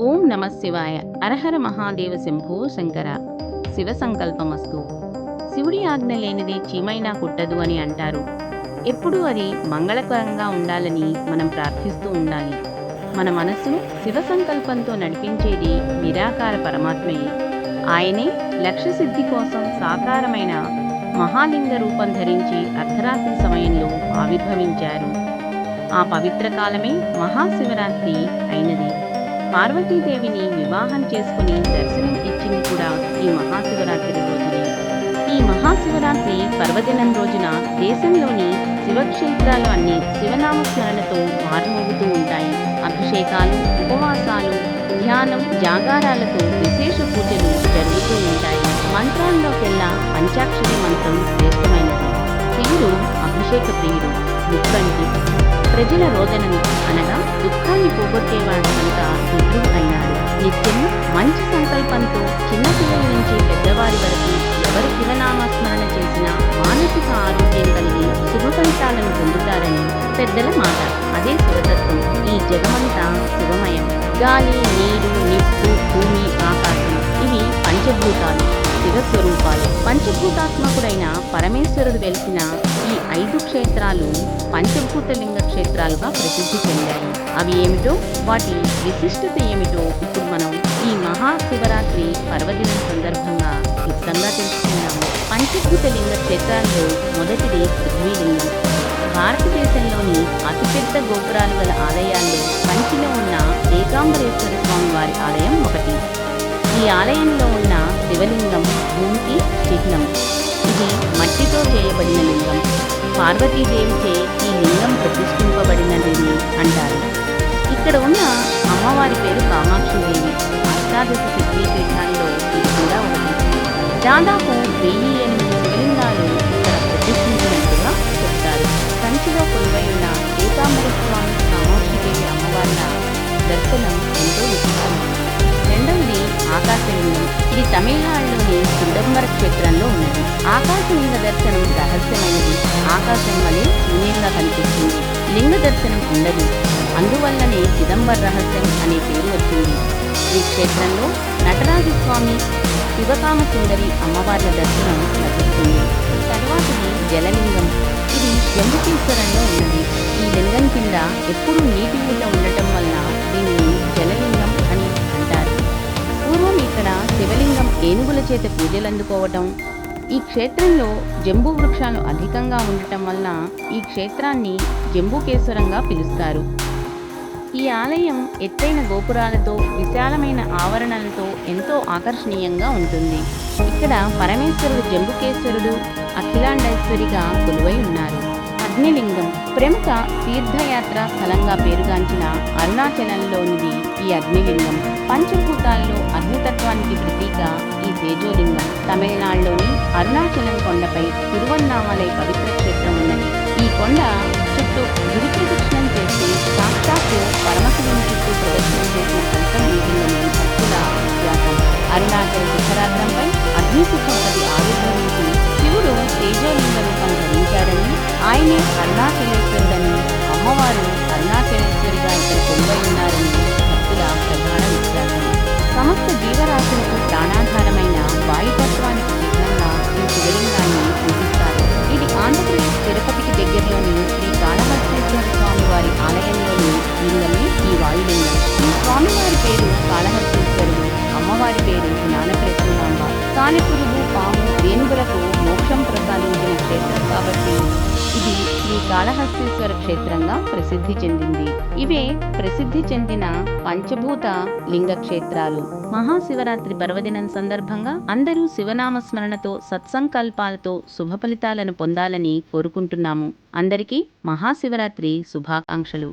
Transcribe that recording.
ఓం నమ శివాయ. అరహర మహాదేవ శంభో శంకర. శివ సంకల్పమస్తు. శివుడి ఆజ్ఞ లేనిది చీమైనా కుట్టదు అని అంటారు. ఎప్పుడూ అది మంగళకరంగా ఉండాలని మనం ప్రార్థిస్తూ ఉండాలి. మన మనసు శివ సంకల్పంతో నడిపించేది నిరాకార పరమాత్మయే ఆయనే లక్ష్య సిద్ధి కోసం సాకారమైన మహాలింగ రూపం ధరించి అర్ధరాత్రి సమయంలో ఆవిర్భవించారు. ఆ పవిత్ర కాలమే మహాశివరాత్రి అయినది. పార్వతీదేవిని వివాహం చేసుకుని దర్శనం ఇచ్చింది కూడా ఈ మహాశివరాత్రి రోజునే. ఈ మహాశివరాత్రి పర్వదినం రోజున దేశంలోని శివక్షేత్రాలు అన్ని శివనామ స్మరణతో మారుమోగుతూ ఉంటాయి. అభిషేకాలు ఉపవాసాలు ధ్యానం జాగారాలతో విశేష పూజలు జరుగుతూ ఉంటాయి. మంత్రాల్లోకెల్లా పంచాక్షరి మంత్రం శ్రేష్టమైనది. శివుడు అభిషేక ప్రియుడు ముక్కంటి. ప్రజల రోదనను అనగా దుఃఖాన్ని పోగొట్టేవాడు కనుక రుద్రుడు అయినాడు మంచి సంకల్పంతో చిన్న పిల్లల నుంచి పెద్దవారి వరకు ఎవరు శివనామస్మరణ చేసినా మానసిక ఆరోగ్యం కలిగి శుభ ఫలితాలను పొందుతారని పెద్దల మాట. అదే శివతత్వం ఈ జగమంతా శివమయం. గాలి నీరు నిప్పు భూమి ఆకాశం ఇవి పంచభూతాలు. స్వరూపాలు. పంచభూతాత్మకుడైన పరమేశ్వరుడు వెలిసిన ఈ ఐదు క్షేత్రాలు పంచభూత లింగ క్షేత్రాలుగా ప్రసిద్ధి చెందాయి. అవి ఏమిటో వాటి విశిష్టత ఏమిటో ఇప్పుడు మనం ఈ మహాశివరాత్రి పర్వదినం సందర్భంగా క్లుప్తంగా తెలుసుకున్నాము పంచభూత లింగ క్షేత్రాల్లో మొదటిది పృథ్వీలింగం భారతదేశంలోని అతిపెద్ద గోపురాలు గల ఆలయాల్లో పంచిలో ఉన్న ఏకాంబరేశ్వర స్వామి వారి ఆలయం ఒకటి. ఈ ఆలయంలో ఉన్న శివలింగం భూమికి చిహ్నం. ఇది మట్టితో చేయబడిన లింగం. పార్వతీదేవిచే ఈ లింగం ప్రతిష్ఠింపబడినది అంటారు. ఇక్కడ ఉన్న అమ్మవారి పేరు కామాక్షిదేవి. అష్టాదశ శక్తిపీఠాల్లో ఇది కూడా ఒకటి. దాదాపు వెయ్యి ఎనిమిది శివలింగాలు ఇక్కడ ప్రతిష్ఠించినట్టుగా చెప్తారు. కంచిలో కొలువై ఉన్న ఏకాంబర స్వామి కామాక్షిదేవి అమ్మవార్ల దర్శనం రెండవది ఆకాశలింగం. ఇది తమిళనాడులోని సుండంబర క్షేత్రంలో ఉన్నది. ఆకాశలింగ దర్శనం రహస్యమైనది. ఆకాశం వలె శూన్యంగా కనిపిస్తుంది. లింగ దర్శనం ఉండదు. అందువల్లనే చిదంబర రహస్యం అనే పేరు వచ్చింది. ఈ క్షేత్రంలో నటరాజస్వామి శివకామ సుందరి అమ్మవార్ల దర్శనం లభిస్తుంది. తర్వాతది జలలింగం. ఇది జంబుకేశ్వరంలో ఉన్నది. ఈ లింగం కింద ఎప్పుడూ నీటి మీద ఉండడం ఏనుగుల చేత పూజలు అందుకోవటం. ఈ క్షేత్రంలో జంబూ వృక్షాలు అధికంగా ఉండటం వలన ఈ క్షేత్రాన్ని జంబూకేశ్వరంగా పిలుస్తారు. ఈ ఆలయం ఎత్తైన గోపురాలతో విశాలమైన ఆవరణలతో ఎంతో ఆకర్షణీయంగా ఉంటుంది. ఇక్కడ పరమేశ్వరుడు జంబుకేశ్వరుడు అఖిలాండేశ్వరిగా కొలువై ఉన్నారు. అగ్నిలింగం ప్రముఖ తీర్థయాత్ర స్థలంగా పేరుగాంచిన అరుణాచలంలోనిది ఈ అగ్నిలింగం. పంచభూతాల్లో అగ్నితత్వానికి ప్రతీక ఈ తేజోలింగం. తమిళనాడులోని అరుణాచలం కొండపై తిరువన్నామలై పవిత్ర క్షేత్రం ఉన్నది. ఈ కొండ చుట్టూ గిరి ప్రదక్షిణం చేసి సాక్షాత్తు పరమశివుని చుట్టూ ప్రదక్షిణం చేసిన ఫలితం ఉంటుందని భక్తుల విశ్వాసం అరుణాచల శిఖరాగ్రంపై అగ్నిసుఖపతి ఆవిర్భవించి శివుడు తేజోలింగ రూపం ధరించాడని ఆయనే అరుణాచలేశ్వరుడని ఏనుగులకు మోక్షం ప్రసాదించిన క్షేత్రం కాబట్టి ఇది శ్రీ కాళహస్తీశ్వర క్షేత్రంగా ప్రసిద్ధి చెందింది. ఇవే ప్రసిద్ధి చెందిన పంచభూత లింగ క్షేత్రాలు. మహాశివరాత్రి పర్వదినం సందర్భంగా అందరూ శివనామ స్మరణతో సత్సంకల్పాలతో శుభ ఫలితాలను పొందాలని కోరుకుంటున్నాము. అందరికీ మహాశివరాత్రి శుభాకాంక్షలు.